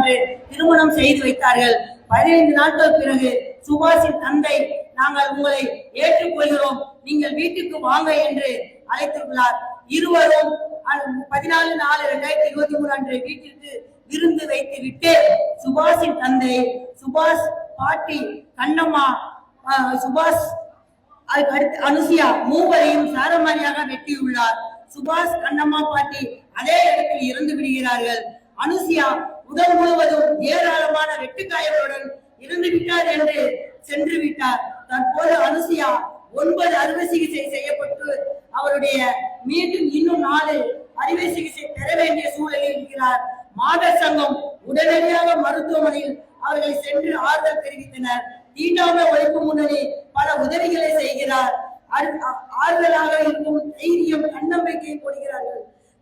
என்று திருமணம் செய்து வைத்தார்கள். பதினைந்து நாட்கள் பிறகு சுபாஷின் தந்தை நாங்கள் உங்களை ஏற்றுக்கொள்கிறோம். நீங்கள் வீட்டுக்கு வாங்க என்று அழைத்துள்ளார் இருவரும் பதினாலு நாலு இரண்டாயிரத்தி இருபத்தி மூணு அன்று வீட்டிற்கு விருந்து வைத்து விட்டு சுபாஷின் தந்தை சுபாஷ் பாட்டி கண்ணம்மா அஹ், சுபாஷ் அடுத்து அனுசியா மூவரையும் சாரமாரியாக வெட்டியுள்ளார். சுபாஷ் கண்ணம்மா பாட்டி அதே இடத்தில் இறந்து விடுகிறார்கள். அனுசியா உடல் முழுவதும் ஏராளமான வெட்டுக்காயங்களுடன் இறந்து விட்டார் என்று சென்று விட்டார் தற்போது அனுசியா ஒன்பது அறுவை சிகிச்சை செய்யப்பட்டு அவருடைய மீண்டும் இன்னும் நாலு அறுவை சிகிச்சை பெற வேண்டிய சூழலில் இருக்கிறார். மாதர் சங்கம் உடனடியாக மருத்துவமனையில் அவர்களை சென்று ஆறுதல் தெரிவித்தனர். தீண்டாமை ஒழிப்பு முன்னணி பல உதவிகளை செய்கிறார். ஆறுதலாக இருக்கும் தைரியம் தன்னம்பிக்கை கொடுக்கிறார்கள்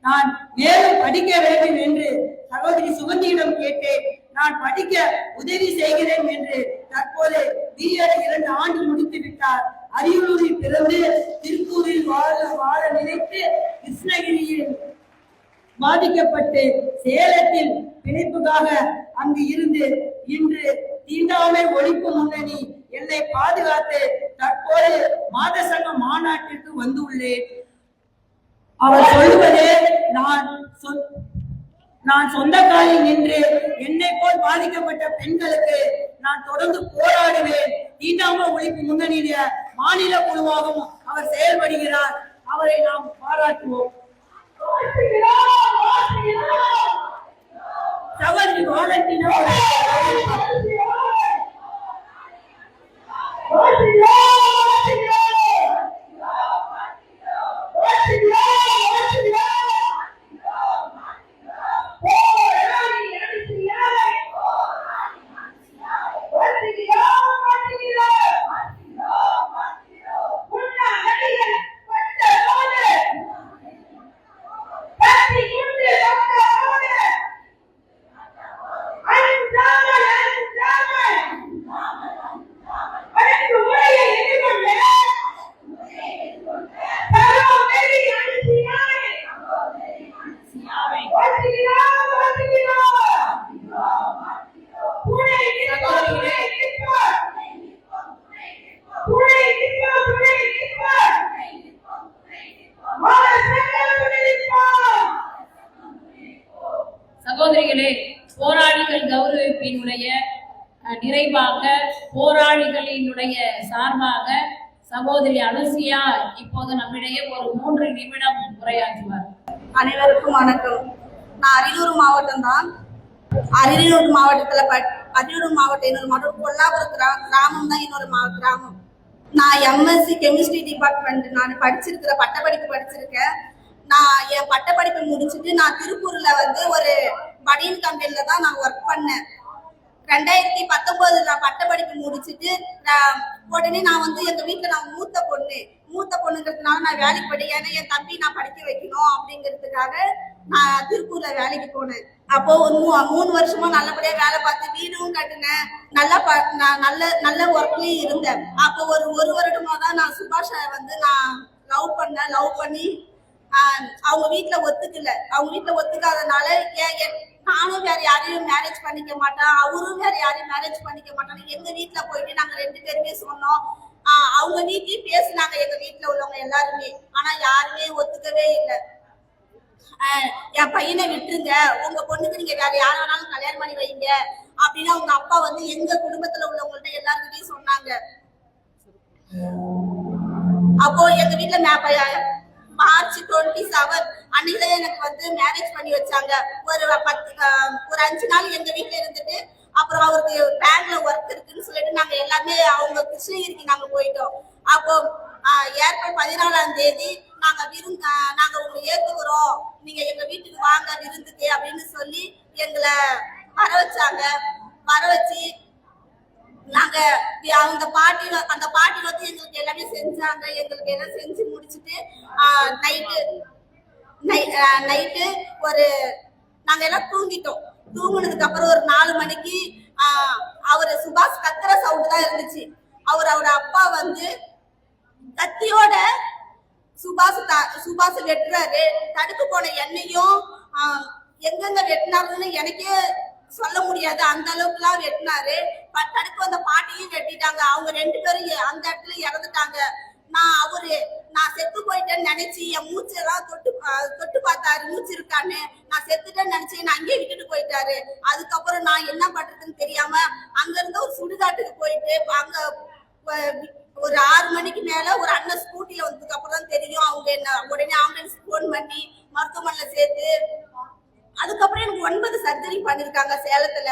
நான் மேலும் படிக்க வேண்டும் என்று சகோதரி சுகந்தியிடம் கேட்டேன். நான் படிக்க உதவி செய்கிறேன் என்று தற்போது பிஎட் இரண்டு ஆண்டு முடித்து விட்டார். அரியலூரில் பிறந்து திருப்பூரில் வாழ வாழ நினைத்து கிருஷ்ணகிரியில் பாதிக்கப்பட்டு சேலத்தில் பிணைப்புக்காக அங்கு இருந்து இன்று தீண்டாமை ஒழிப்பு முன்னணி என்னை பாதுகாத்து தற்போது மாத சங்க மாநாட்டிற்கு வந்துள்ளேன். அவர் சொல்வது நான் நான் சொந்த காலில் நின்று என்னை போல் பாதிக்கப்பட்ட பெண்களுக்கு நான் தொடர்ந்து போராடுவேன். தீண்டாம ஒழிப்பு முன்னணியில மாநில குழுவாகவும் அவர் செயல்படுகிறார். அவரை நாம் பாராட்டுவோம். சகோதரி வாலண்டினா கௌரவிப்பினுடைய நிறைவாக போராளிகளினுடைய சார்பாக சகோதரி அனுசியா இப்போது நம்மிடையே ஒரு மூன்று நிமிடம் உரையாற்றுவார். அனைவருக்கும் வணக்கம். நான் அரியலூர் மாவட்டம் தான். அரியலூர் மாவட்டத்துல பட் அரியலூர் மாவட்டம் இன்னொரு மாவட்டம் கொல்லாபுரம் கிரா- கிராமம் தான் இன்னொரு மா கிராமம். நான் எம்எஸ்சி கெமிஸ்ட்ரி டிபார்ட்மெண்ட் நான் படிச்சிருக்கிற பட்டப்படிப்பு படிச்சிருக்கேன். நான் என் பட்டப்படிப்பை முடிச்சுட்டு நான் திருப்பூர்ல வந்து ஒரு பனியன் கம்பெனில தான் நான் ஒர்க் பண்ணேன். ரெண்டாயிரத்தி பத்தொன்பதுல நான் பட்டப்படிப்பு முடிச்சுட்டு நான் உடனே நான் வந்து எங்க வீட்டுல நான் மூத்த பொண்ணு. மூத்த பொண்ணுங்கிறதுனால நான் வேலைக்கு போயிட்டேன். ஏன்னா என் தம்பி நான் படிக்க வைக்கணும் அப்படிங்கிறதுக்காக நான் திருப்பூர்ல வேலைக்கு போனேன். அப்போ ஒரு மூ- மூணு வருஷமா நல்லபடியா வேலை பார்த்து வீடும் கட்டினேன். நல்லா ப- நான் நல்ல நல்ல ஒர்க்லயும் இருந்தேன். அப்போ ஒரு ஒரு வருடமா தான் நான் சுபாஷை வந்து நான் லவ் பண்ணேன். லவ் பண்ணி அவங்க வீட்டுல ஒத்துக்கல. அவங்க வீட்டுல ஒத்துக்காதனால ஏ- யாரையும் மேரேஜ் பண்ணிக்க மாட்டேன். அவரும் வேற யாரையும் மேரேஜ் பண்ணிக்க மாட்டாங்க எங்க வீட்டுல போயிட்டு நாங்க ரெண்டு பேருமே சொன்னோம். ஆஹ் அவங்க வீட்லயும் பேசினாங்க. எங்க வீட்டுல உள்ளவங்க எல்லாருமே. ஆனா யாருமே ஒத்துக்கவே இல்லை. என் பையனை விட்டுருங்க. உங்க பொண்ணுக்கு நீங்க வேற யார வேணாலும் கல்யாணம் பண்ணி வைங்க. அப்படின்னு அவங்க அப்பா வந்து எங்க குடும்பத்துல உள்ளவங்கள்ட்ட எல்லாருக்கிட்டையும் சொன்னாங்க. அப்போ எங்க வீட்டுல மார்ச் டுவெண்ட்டி செவன் அன்னைக்கு எனக்கு வந்து மேரேஜ் பண்ணி வச்சாங்க. ஒரு பத்து ஒரு அஞ்சு நாள் எங்க வீட்டுல இருந்துட்டு அப்புறம் அவருக்கு பேங்க்ல ஒர்க் இருக்குன்னு சொல்லிட்டு நாங்க எல்லாமே அவங்க கிருஷ்ணகிரிக்கு நாங்க போயிட்டோம். அப்போ ஏப்ரல் பதினாலாம் தேதி நாங்க விருந்து நாங்க உங்களை ஏத்துக்கிறோம். நீங்க எங்க வீட்டுக்கு வாங்க விருந்துக்கு அப்படின்னு சொல்லி எங்களை வர வச்சாங்க. வர வச்சு நாங்க அந்த பாட்டி அந்த பாட்டி வந்து எங்களுக்கு எல்லாமே செஞ்சாங்க. எங்களுக்கு எல்லாம் செஞ்சு முடிச்சுட்டு நைட்டு நைட்டு ஒரு நாங்க எல்லாம் தூங்கிட்டோம். தூங்குனதுக்கு அப்புறம் ஒரு நாலு மணிக்கு அவர் அவரு சுபாஷ் கத்துற சவுண்ட் தான் இருந்துச்சு. அவர் அவரோட அப்பா வந்து கத்தியோட சுபாஷ் த- சுபாஷ் வெட்டுறாரு. தடுப்பு போன எண்ணெயும் எங்கெங்க வெட்டினாருன்னு எனக்கே சொல்ல முடியாது. அந்த அளவுக்குலாம் வெட்டினாரு. பட் தடுக்க வந்த பாட்டியும் வெட்டிட்டாங்க அவங்க ரெண்டு பேரும் அந்த இடத்துல இறந்துட்டாங்க. நான் அவரு நான் செத்து போயிட்டேன்னு நினைச்சு என் மூச்செல்லாம் தொட்டு தொட்டு பார்த்தாரு. மூச்சு இருக்கான்னு. நான் செத்துட்டேன்னு நினைச்சு நான் அங்கேயே விட்டுட்டு போயிட்டாரு. அதுக்கப்புறம் நான் என்ன பண்றதுன்னு தெரியாம அங்க இருந்து ஒரு சுடுகாட்டுக்கு போயிட்டு அங்க ஒரு ஆறு மணிக்கு மேல ஒரு அண்ணன் ஸ்கூட்டில வந்ததுக்கு அப்புறம் தான் தெரியும். அவங்க என்ன உடனே ஆம்புலன்ஸ் போன் பண்ணி மருத்துவமனையில சேர்த்து அதுக்கப்புறம் எனக்கு ஒன்பது சர்ஜரி பண்ணிருக்காங்க சேலத்துல.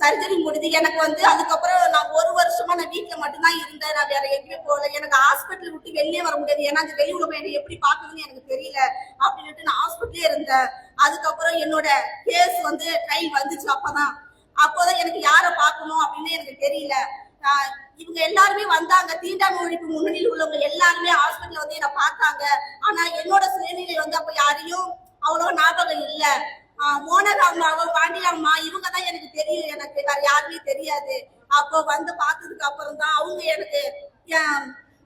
சர்ஜரி முடிஞ்சு எனக்கு வந்து அதுக்கப்புறம் நான் ஒரு வருஷமா நான் வீட்டில் மட்டும்தான் இருந்தேன். நான் வேற எங்கேயுமே போகல. எனக்கு ஹாஸ்பிட்டல் விட்டு வெளியே வர முடியாது. ஏன்னா அந்த வெளி உலகம் என்னை எப்படி பாக்குதுன்னு எனக்கு தெரியல அப்படின்ட்டு நான் ஹாஸ்பிட்டலே இருந்தேன். அதுக்கப்புறம் என்னோட கேஸ் வந்து ட்ரெயின் வந்துச்சு. அப்பதான். அப்போதான் எனக்கு யாரை பார்க்கணும் அப்படின்னு எனக்கு தெரியல. இவங்க எல்லாருமே வந்தாங்க. தீண்டாமை ஒழிப்பு முன்னணியில் உள்ளவங்க எல்லாருமே ஹாஸ்பிட்டல் வந்து என்னை பார்த்தாங்க. ஆனா என்னோட சுயநிலை வந்து அப்ப யாரையும் அவ்வளோ ஞாபகம் இல்லை. ஆஹ் மோனராமாவும் இவங்க தான் எனக்கு தெரியும். எனக்கு வேற யாருமே தெரியாது. அப்போ வந்து பார்த்ததுக்கு அப்புறம் தான் அவங்க எனக்கு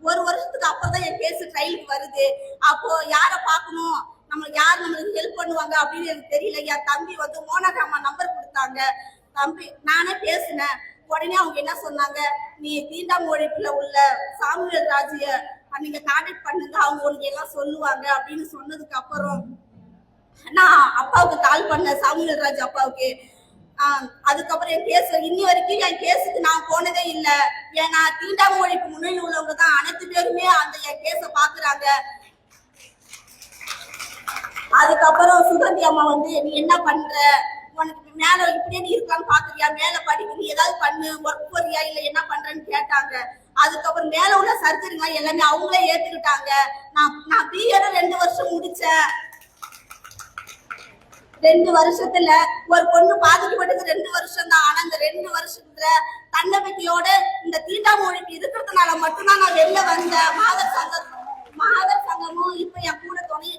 ஒரு வருஷத்துக்கு அப்புறம் தான் என் கேஸ் ட்ரையலுக்கு வருது. அப்போ யாரை பார்க்கணும்? நம்மளுக்கு யார் நம்மளுக்கு ஹெல்ப் பண்ணுவாங்க அப்படின்னு எனக்கு தெரியல. என் தம்பி வந்து மோனராமா நம்பர் கொடுத்தாங்க. தம்பி நானே பேசினேன். உடனே அவங்க என்ன சொன்னாங்க? நீ தீண்டாம் ஒழிப்புல உள்ள சாமுவேல் ராஜிய நீங்க கான்டாக்ட் பண்ணுங்க. அவங்க உனக்கு எல்லாம் சொல்லுவாங்க அப்படின்னு சொன்னதுக்கு அப்புறம் நான் அப்பாவுக்கு கால் பண்ணேன். சாமுவேல் ராஜ் அப்பாவுக்கு. அதுக்கப்புறம் என் கேஸ் இன்னி வரைக்கும் என் கேஸுக்கு நான் போனதே இல்லை. ஏன்னா தீண்டாம ஒழிப்பு முன்னணி உள்ளவங்க தான் அனைத்து பேருமே அந்த என் கேஸ பாக்குறாங்க. அதுக்கப்புறம் சுகந்தி அம்மா வந்து நீ என்ன பண்ற? உனக்கு மேல இப்படியே நீ இருக்கான்னு பாக்குறியா? மேல படிக்க நீ ஏதாவது பண்ணு. ஒர்க் போறியா? இல்ல என்ன பண்றேன்னு கேட்டாங்க. அதுக்கப்புறம் மேல உள்ள சர்ஜரிங்க எல்லாமே அவங்களே ஏத்துக்கிட்டாங்க. நான் நான் பிஎட ரெண்டு வருஷம் முடிச்சேன். ரெண்டு வருஷத்துல ஒரு பொண்ணு பாதிக்கப்பட்டது ரெண்டு வருஷம் தான் ஆனா இந்த ரெண்டு வருஷத்துல தன்னம்பிக்கையோட இந்த தீண்டாமை ஒழிப்பு இருக்கிறதுனால மட்டும்தான் நான் வெளில வந்தேன். மாதர் சங்கம் மாதர் சங்கமும் இப்ப என் கூட துணை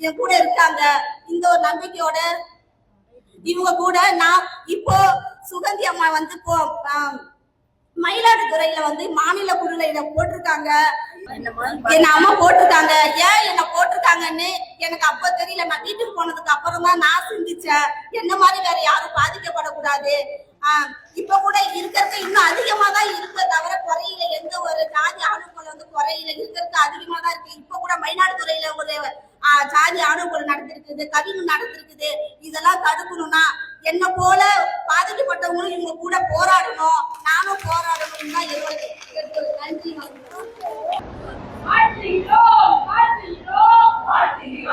என் கூட இருக்காங்க இந்த ஒரு நம்பிக்கையோட இவங்க கூட நான் இப்போ சுகந்தி அம்மா வந்து இப்போ மயிலாடுதுறையில வந்து மாநில குழுல இதை போட்டிருக்காங்க. என்ன அம்மா போட்டிருக்காங்க? ஏன் என்ன போட்டிருக்காங்கன்னு எனக்கு அப்ப தெரியல. நான் வீட்டுக்கு போனதுக்கு அப்புறம் தான் நான் சிந்திச்சேன். என்ன மாதிரி வேற யாரும் பாதிக்கப்படக்கூடாது. ஆஹ் இப்ப கூட இருக்கிறது இன்னும் அதிகமா தான் இருக்க. தவிர குறையில எந்த ஒரு ஜாதி அணுகுல வந்து குறையில இருக்கிறது அதிகமா தான் இருக்கு. இப்ப கூட மயிலாடுதுறையில ஒரு ஆஹ், ஜாதி அணுகுல நடந்திருக்குது கவிவு நடந்திருக்குது. இதெல்லாம் தடுக்கணும்னா என்ன போல பாதிக்கப்பட்டவங்களும் இவங்க கூட போராடணும். நானும் போராடணும் தான் என்னோட Martiró, martiró, martiró.